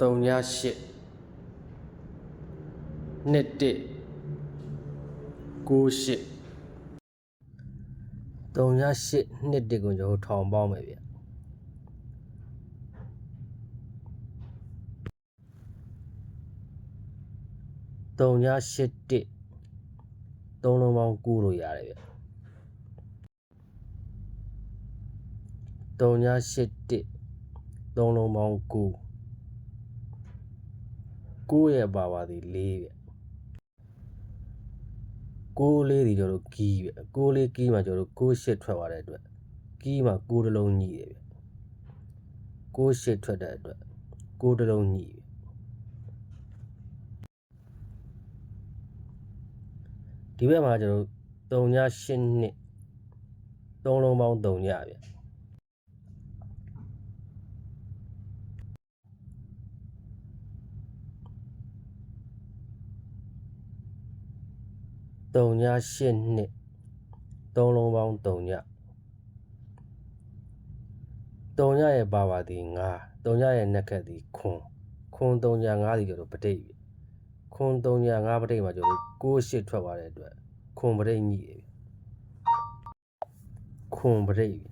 38နှစ်1 98 38နှစ်1ကိုကျွန်တော်တို့ထောင်ပေါင်းမယ်ဗျ3981သုံးလုံးပေါင်းကူးလို့ရတယ်ဗျ3981သုံးလုံးပေါင်း ကူးကိုးရဲ့ပါပါသည်၄ဗျကိုးလေးဒီကျွန်တော်တို့ကီးဗျကိုးလေးကီးမှာကျွန်တော်တို့ကိုးရှစ်ထွက်သွားတဲ့အတွက်ကီးမှာကိုးတစ်လုံးညှိတယ်ဗျကိုးရှစ်ထွက်တဲ့အတွက်ကိုးတစ်လုံးညှိဗျဒီဘက်မှာကျွန်တော်တို့3ည8နှစ်သုံးလုံးပေါင်း3ညဗျ 3ည8နှစ်သုံးလုံးပေါင်း3ည3ညရဲ့ပါပါသည်9 3ညရဲ့နှက်ခတ်သည်ခွန်ခွန်3ည9သည်ကျတော့ပဋိဗျခွန်3ည9ပဋိမှာကျတော့6 8ထွက်သွားတဲ့အတွက်ခွန်ပဋိညိတယ်ဗျခွန်ပဋိဗျ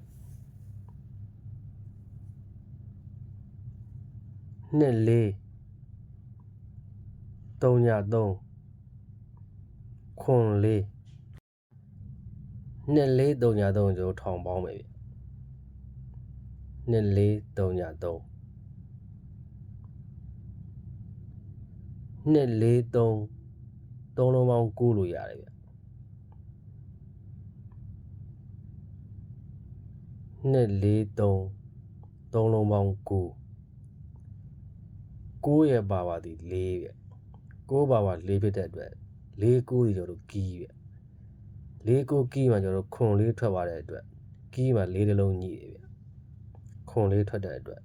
နှစ်လေး3ည3 ခွန်လေးနှစ်လေး3ည3ကျွန်တော်ထောင်ပေါင်းမယ်ဗျနှစ်လေး3ည3နှစ်လေး3သုံးလုံးပေါင်း9လို့ရတယ်ဗျနှစ်လေး3သုံးလုံးပေါင်း9 9ရဲ့ပါပါသည်4ဗျ9ပါပါ4ဖြစ်တဲ့အတွက် 4 9ဒီကျွန်တော်တို့ကီးဗျ4 9ကီးမှာကျွန်တော်တို့ခွန်လေးထွက်သွားတဲ့အတွက်ကီးမှာ4တစ်လုံးညှိတယ်ဗျခွန်လေးထွက်တဲ့အတွက်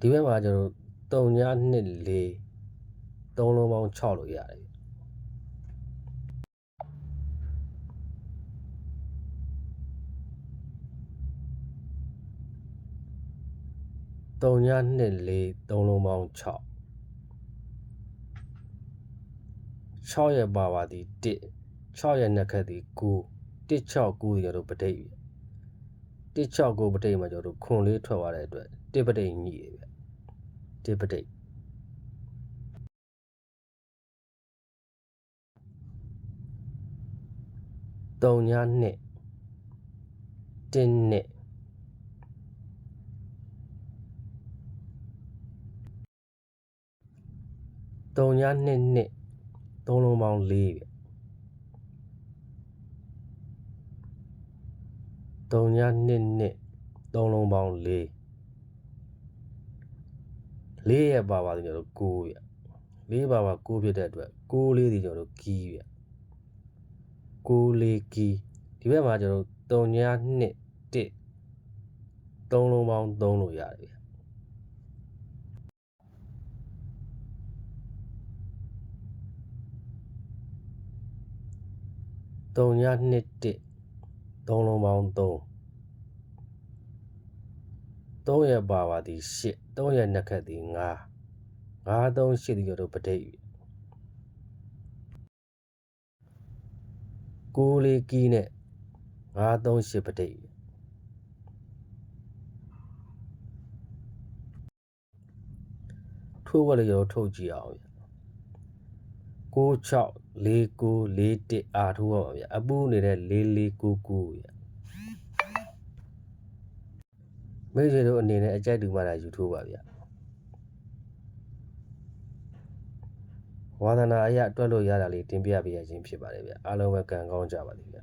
ဒီဘက်မှာကျွန်တော်3ည2 4သုံးလုံးပေါင်း6လို့ရတယ် ဗျ3ည2 4သုံးလုံးပေါင်း6 6ရဲ့ပါပါသည်1 6ရဲ့နှက်ခတ်သည်9 1 6 9ဒီကျွန်တော်တို့ပဋိဗျ1 6 9ပဋိမှာကျွန်တော်တို့ခွန်လေးထွက်သွားတဲ့အတွက်1ပဋိညှိတယ်ဗျ1ပဋိ3ည2 1နှ စ်3ည2နှစ်သုံးလုံးပေါင်း4ဗျ3ည2နှစ်သုံးလုံးပေါင်း4 4ရဲ့ပါပါဆိုကျွန်တော်တို့9ဗျ4ပါပါ9ဖြစ်တဲ့အတွက်6လေးဒီကျွန်တော်တို့ကီးဗျ6လေးကီးဒီဘက်မှာကျွန်တော်3ည2 1သုံးလုံးပေါင်း3လို့ရတယ်ဗျ 3ည2 1သုံးလုံးပေါင်း3 3ရဲ့ပါပါသည်8 3ရဲ့နှက်ခတ်သည်9 9 3 8ဒီကျွန်တော်တို့ပဋိ6လေးကီးနဲ့9 3 8ပဋိထိုးဝက်လေးကျွန်တော်ထုတ်ကြည့်အောင်ဗျ 6 6 4 9 4 1အာထိုးပါဗျအပူနေတဲ့4 4 9 9ဗျမိတ်ဆွေတို့အနေနဲ့အကြိုက်တူမှလာယူထိုးပါဗျဝါသနာအရအတွက်လို့ရတာလေးတင်ပြပေးရခြင်းဖြစ်ပါတယ်ဗျအားလုံးပဲကံကောင်းကြပါလိမ့်ဗျ